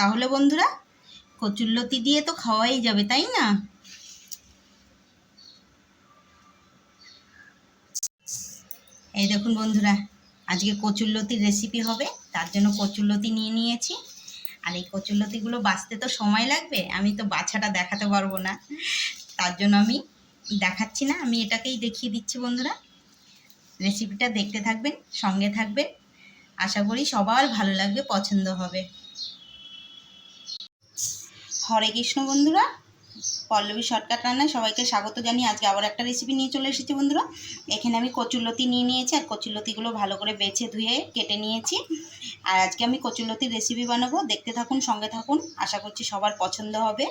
তাহলে বন্ধুরা কচুরলতি দিয়ে তো খাওয়াই যাবে, তাই না? এই দেখুন বন্ধুরা, আজকে কচুরলতির রেসিপি হবে, তার জন্য কচুরলতি নিয়ে নিয়েছি। আর এই কচুরলতিগুলো বাঁচতে তো সময় লাগবে, আমি তো বাছাটা দেখাতে পারব না। তার জন্য আমি দেখাচ্ছি না, আমি এটাকেই দেখিয়ে দিচ্ছি বন্ধুরা। রেসিপিটা দেখতে থাকবেন, সঙ্গে থাকবেন। আশা করি সবার ভালো লাগবে, পছন্দ হবে। হরে কৃষ্ণ বন্ধুরা, পল্লবী শর্টকাট রান্নায় সবাইকে স্বাগত জানিয়ে আজকে আবার একটা রেসিপি নিয়ে চলে এসেছি বন্ধুরা। এখানে আমি কচুরলতি নিয়ে নিয়েছি, আর কচুরলতিগুলো ভালো করে বেছে ধুয়ে কেটে নিয়েছি। আর আজকে আমি কচুরলতির রেসিপি বানাবো, দেখতে থাকুন, সঙ্গে থাকুন, আশা করছি সবার পছন্দ হবে।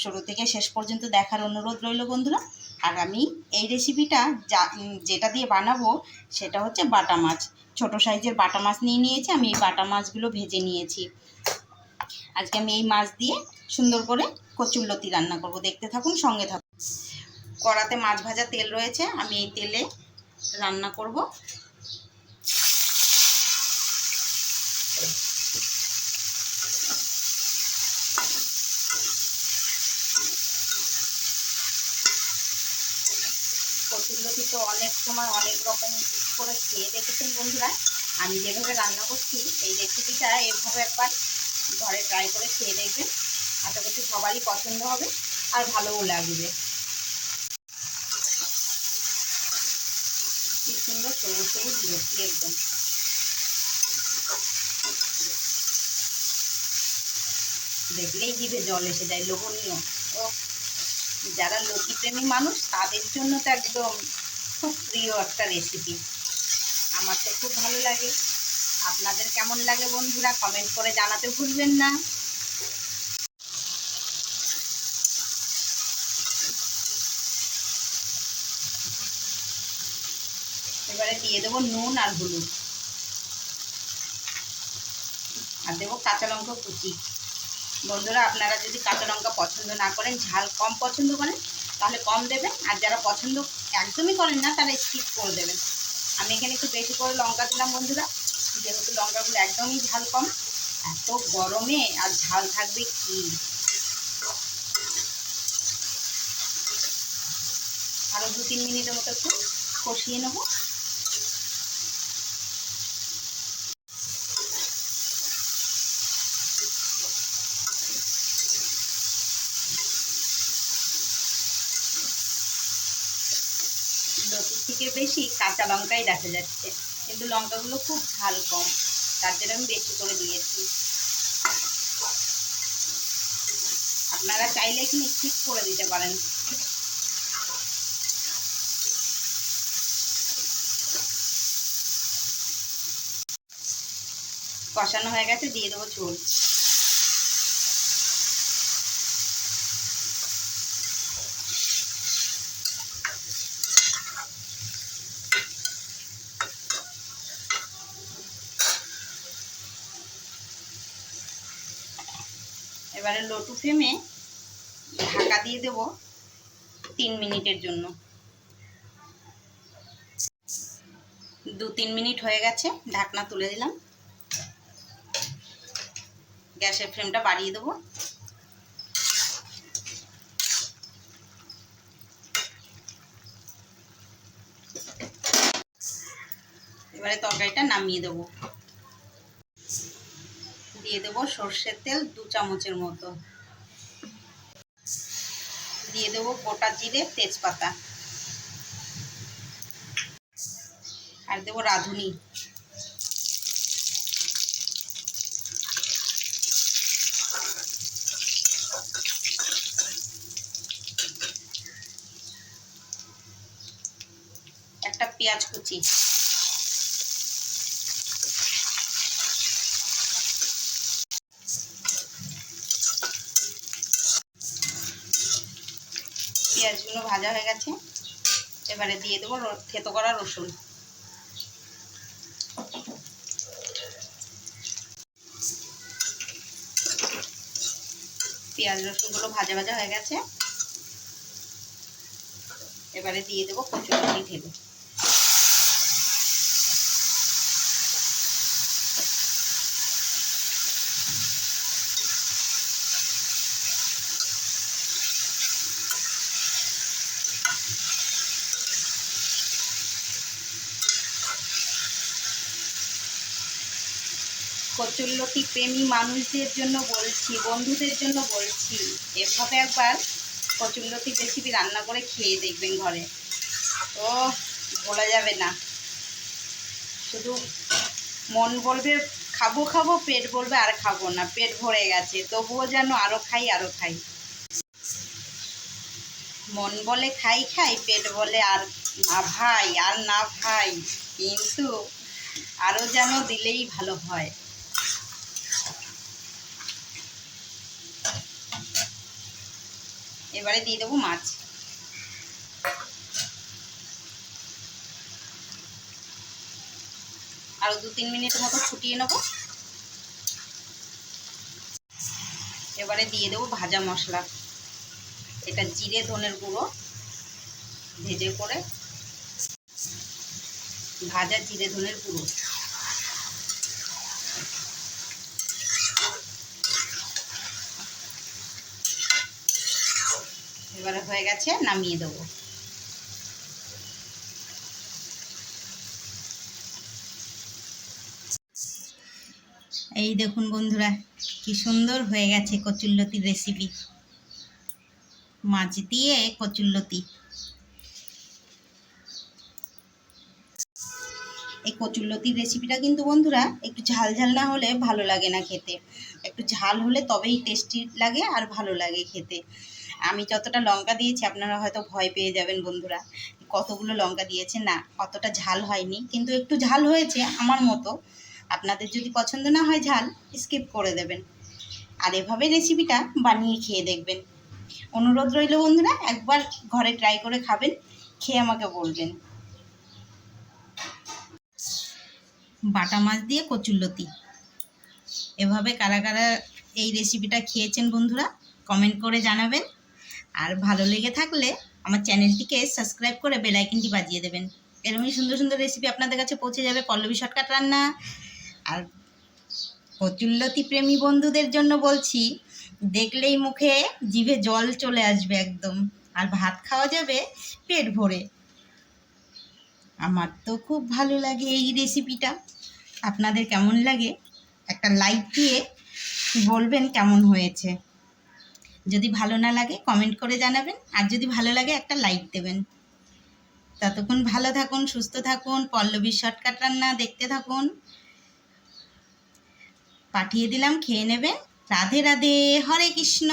শুরু থেকে শেষ পর্যন্ত দেখার অনুরোধ রইল বন্ধুরা। আর আমি এই রেসিপিটা যা যেটা দিয়ে বানাবো, সেটা হচ্ছে বাটা মাছ। ছোটো সাইজের বাটা মাছ নিয়ে নিয়েছি, আমি এই বাটা মাছগুলো ভেজে নিয়েছি। আজকে আমি এই মাছ দিয়ে সুন্দর করে কচুরলতি রান্না করব। দেখতে থাকুন, সঙ্গে থাকুন। কড়াতে মাছ ভাজা তেল রয়েছে, আমি এই তেলে রান্না করব। কচুরলতি তো অনেক সময় অনেক রকম করে খেয়ে দেখেছেন বন্ধুরা। আমি যেভাবে রান্না করছি, এই রেসিপিটা এভাবে একবার ঘরে ট্রাই করে খেয়ে দেখবেন। আশা করছি সবারই পছন্দ হবে আর ভালোও লাগবে। কি সুন্দর সবুজ সবুজ লতি একদম। দেখলেই জিভে জল এসে যায়, লোভনীয়। ও যারা লতি প্রেমী মানুষ, তাদের জন্য তো একদম খুব প্রিয় একটা রেসিপি আমার তো খুব ভালো লাগে। আপনাদের কেমন লাগে বন্ধুরা কমেন্ট করে জানাতে ভুলবেন না। এবারে দিয়ে দেবো নুন আর হলুদ। আর দেবো কাঁচা লঙ্কা কুচি। বন্ধুরা, আপনারা যদি কাঁচা লঙ্কা পছন্দ না করেন, ঝাল কম পছন্দ করেন, তাহলে কম দেবেন। আর যারা পছন্দ একদমই করেন না, তারা স্কিপ করে দেবেন। আমি এখানে একটু বেশি করে লঙ্কা দিলাম বন্ধুরা। যেহেতু লঙ্কাগুলো একদমই ঝাল কম, এত গরমে আর ঝাল থাকবে কি? আরও দু তিন মিনিটের মতো একটু কষিয়ে নেব। থেকে বেশি কাঁচা লঙ্কাই দেখা যাচ্ছে। কিন্তু লঙ্কাগুলো খুব ঝাল কম। তার জন্য আমি বেশি করে দিয়েছি। আপনারা চাইলে এখানে ঠিক করে দিতে পারেন। কষানো হয়ে গেছে, দিয়ে দেবো ঝোল। এবারে লটু ফ্লেমে ঢাকা দিয়ে দেব তিন মিনিটের জন্য। দু তিন মিনিট হয়ে গেছে, ঢাকনা তুলে দিলাম। গ্যাসের ফ্লেমটা বাড়িয়ে দেবো। এবারে তরকারিটা নামিয়ে দেবো। দিয়ে দেবো সর্ষের তেল দু চামচের মতো। দিয়ে দেবো গোটা জিরে তেজপাতা। আর দেবো রাঁধুনি। একটা পেঁয়াজ কুচি। পেঁয়াজগুলো ভাজা হয়ে গেছে। এবারে দিয়ে দেবো থেতো করা রসুন। পেঁয়াজ রসুনগুলো ভাজা ভাজা হয়ে গেছে। এবারে দিয়ে দেবো কচুরি ঢেলে। কচুল্লতি প্রেমী মানুষদের জন্য বলছি, বন্ধুদের জন্য বলছি, এভাবে একবার কচুল্লতি রেসিপি রান্না করে খেয়ে দেখবেন ঘরে। ও বলা যাবে না। শুধু মন বলবে, খাব খাব, পেট বলবে, আর খাব না, পেট ভরে গেছে, তবুও যেন আরও খাই আরও খাই। মন বলে খাই খাই, পেট বলে আর না ভাই, আর না ভাই, কিন্তু আরও যেন দিলেই ভালো হয়। এবারে দিয়ে দেবো মাছ। আরও দু তিন মিনিট মতো ফুটিয়ে নেব। এবারে দিয়ে দেবো ভাজা মশলা। এটা জিরে, ধনের গুঁড়ো ভেজে করে ভাজা জিরে, ধনের গুঁড়ো। এবারে হয়ে গেছে, নামিয়ে দেবো। এই দেখুন বন্ধুরা, কি সুন্দর হয়ে গেছে কচুল্লতির রেসিপি মাছ দিয়ে কচুল্লতি এই কচুল্লতির রেসিপিটা কিন্তু বন্ধুরা একটু ঝাল ঝাল না হলে ভালো লাগে না খেতে। একটু ঝাল হলে তবেই টেস্টি লাগে আর ভালো লাগে খেতে। আমি যতটা লঙ্কা দিয়েছি আপনারা হয়তো ভয় পেয়ে যাবেন বন্ধুরা। কতগুলো লঙ্কা দিয়েছে? না, অতটা ঝাল হয়নি। কিন্তু একটু ঝাল হয়েছে আমার মতো। আপনাদের যদি পছন্দ না হয় ঝাল স্কিপ করে দেবেন। আর এভাবে রেসিপিটা বানিয়ে খেয়ে দেখবেন। অনুরোধ রইল বন্ধুরা, একবার ঘরে ট্রাই করে খাবেন, খেয়ে আমাকে বলবেন। বাটা মাছ দিয়ে কচুল্লতি এভাবে কারা কারা এই রেসিপিটা খেয়েছেন বন্ধুরা কমেন্ট করে জানাবেন। আর ভালো লেগে থাকলে আমার চ্যানেলটিকে সাবস্ক্রাইব করে বেলাইকিনটি বাজিয়ে দেবেন। এরকমই সুন্দর সুন্দর রেসিপি আপনাদের কাছে পৌঁছে যাবে পল্লবী শর্টকাট রান্না। আর কচুল্লতি প্রেমী বন্ধুদের জন্য বলছি, দেখলেই মুখে জিভে জল চলে আসবে একদম। আর ভাত খাওয়া যাবে পেট ভরে। আমার তো খুব ভালো লাগে এই রেসিপিটা আপনাদের কেমন লাগে? একটা লাইক দিয়ে বলবেন কেমন হয়েছে। যদি ভালো না লাগে কমেন্ট করে জানাবেন। আর যদি ভালো লাগে, একটা লাইক দেবেন। ততক্ষণ ভালো থাকুন, সুস্থ থাকুন, পল্লবীর শর্টকাট রান্না দেখতে থাকুন। পাঠিয়ে দিলাম, খেয়ে নেবেন। রাধে রাধে, হরে কৃষ্ণ।